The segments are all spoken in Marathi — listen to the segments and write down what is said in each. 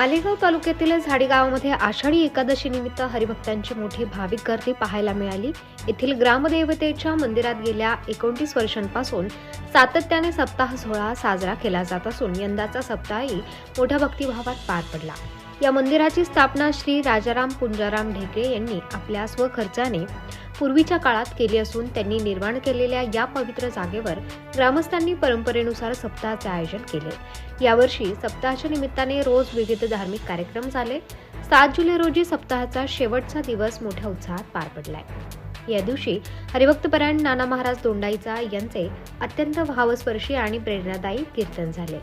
मालेगाव तालुक्यातील झाडी गावामध्ये आषाढी एकादशी निमित्त हरिभक्तांची मोठी भाविक गर्दी पाहायला मिळाली. येथील ग्रामदेवतेच्या मंदिरात गेल्या एकोणतीस वर्षांपासून सातत्याने सप्ताह सोहळा साजरा केला जात असून यंदाचा सप्ताहही मोठ्या भक्तिभावात पार पडला. या मंदिराची स्थापना श्री राजाराम पुंजाराम ढेकळे यांनी आपल्या स्वखर्चाने पूर्वीच्या काळात केली असून त्यांनी निर्माण केलेल्या या पवित्र जागेवर ग्रामस्थांनी परंपरेनुसार सप्ताहाचे आयोजन केले. यावर्षी सप्ताहाच्या निमित्ताने रोज विविध धार्मिक कार्यक्रम झाले. सात जुलै रोजी सप्ताहाचा शेवटचा दिवस मोठ्या उत्साहात पार पडलाय. या दिवशी हरिभक्तपरायण नाना महाराज दोंडाईचा यांचे अत्यंत भावस्पर्शी आणि प्रेरणादायी कीर्तन झाले.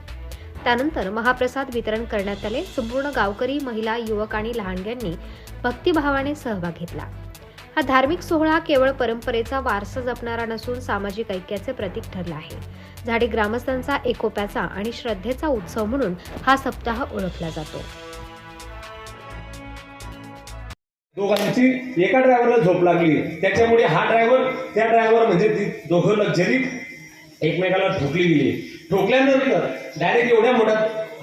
त्यानंतर महाप्रसाद वितरण करण्यात आले. संपूर्ण गावकरी महिला युवक आणि लहानग्यांनी भक्तिभावाने सहभाग घेतला. हा धार्मिक सोहळा केवळ परंपरेचा वारसा जपणारा नसून सामाजिक ऐक्याचे प्रतीक ठरला आहे. झाडी ग्रामस्थांचा एकोप्याचा आणि श्रद्धेचा उत्सव म्हणून हा सप्ताह ओळखला जातो. दोघांची एका ड्रायव्हरला झोप लागली. त्याच्यामुळे हा ड्रायव्हर त्या ड्रायव्हर म्हणजे ती दोघं लक्झरी एकमेकाला ठोकली गेली. ठोकल्यानंतर डायरेक्ट एवढ्या मोठ्या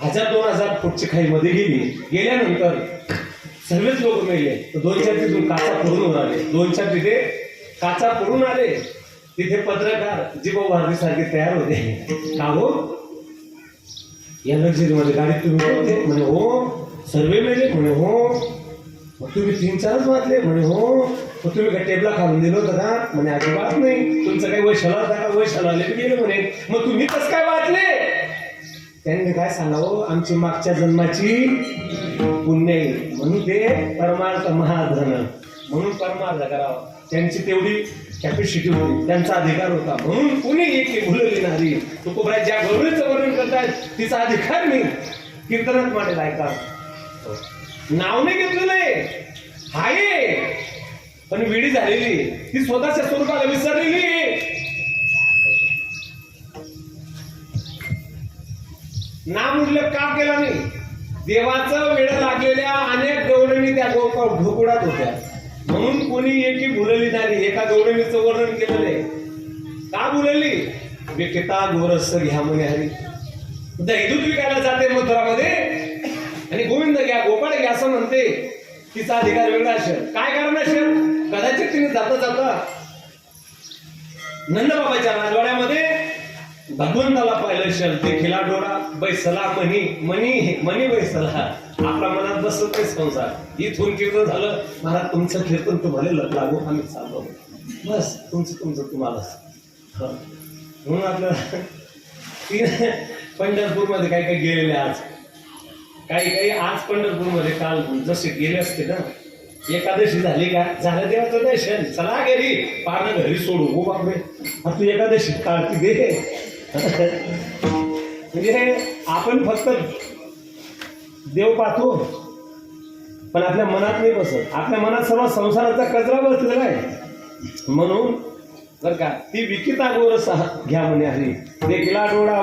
हजार दोन हजार फूटची खाईमध्ये गेली. गेल्यानंतर सर्वच लोक मेले. तर दोन चार तिथून काचा फोडून आले. दोन चार तिथे काचा फोडून आले. तिथे पत्रकार जीवा भारती सारखे तयार होते. का हो? या लक्झरीमध्ये गाडीत तुम्ही होते म्हणे हो सर्वे मेले. म्हणे हो. मग तुम्ही तीन चारच वाचले. म्हणे हो. मग तुम्ही काय टेबला खालून दिलं होतं का? म्हणे अजिबात नाही. तुमचं काही वय होता का? वैशाला शलाले गेले. म्हणे मग तुम्ही कसं काय वाचले? त्यांनी काय सांगावं? आमची मागच्या जन्माची पुण्य म्हणून ते परमार्थ महाधन. म्हणून परमार्थ करावा. त्यांची तेवढी कॅपॅसिटी होती. त्यांचा अधिकार होता. म्हणून कुणी एक भुलली नारी तुकोबराय ज्या गौरवीचं वर्णन करतायत तिचा अधिकार नाही कीर्तनात मांडेल ऐका नाव नाही घेतलेलं आहे. हाय. पण विडी झालेली. ती स्वतःच्या स्वरूपाला विसरलेली नाम उल्लेख का केला नाही? देवाचं वेळ लागलेल्या अनेक गौडणी त्या गो ढोकुडात होत्या. म्हणून कोणी एकी भुलली नाही एका गौडणीचं वर्णन केलं नाही. का भुलली? विकेता गोरस घ्या म्हणे हरी. दहीदूत विकायला जाते मथुरामध्ये? आणि गोविंद घ्या गोपाळ घ्या असं म्हणते. तिचा अधिकार वेगळा असेल. काय कारण असेल? कदाचित तिने जाता जाता नंदबाबाच्या राजवाड्यामध्ये भगवंताला पाहिलं असेल ते खिला डोरा बैसला मनी मनी मनी बैसला. आपल्या मनात बसत नाही संसार. इथून कीर्तन झालं महाराज तुमचं कीर्तन तुम्हाला लग लागू आम्ही चाललो. बस तुमचं तुमचं तुम्हालाच म्हणून आपलं तीन पंढरपूरमध्ये काही काही गेलेले आज. काही काही आज पंढरपूरमध्ये काल जसे गेले असते ना एकादशी झाली का? झालं देवाचं दर्शन. चला गेली पारणं घरी सोडू हो बापरे. आता तू एकादशी काढती दे. म्हणजे आपण फक्त देव पाहतो पण आपल्या मनात नाही बसत. आपल्या मनात सर्व संसाराचा कचरा बसलेला आहे. म्हणून बर का ती विकिता गोरस घ्या म्हणे हरी. देखला डोळा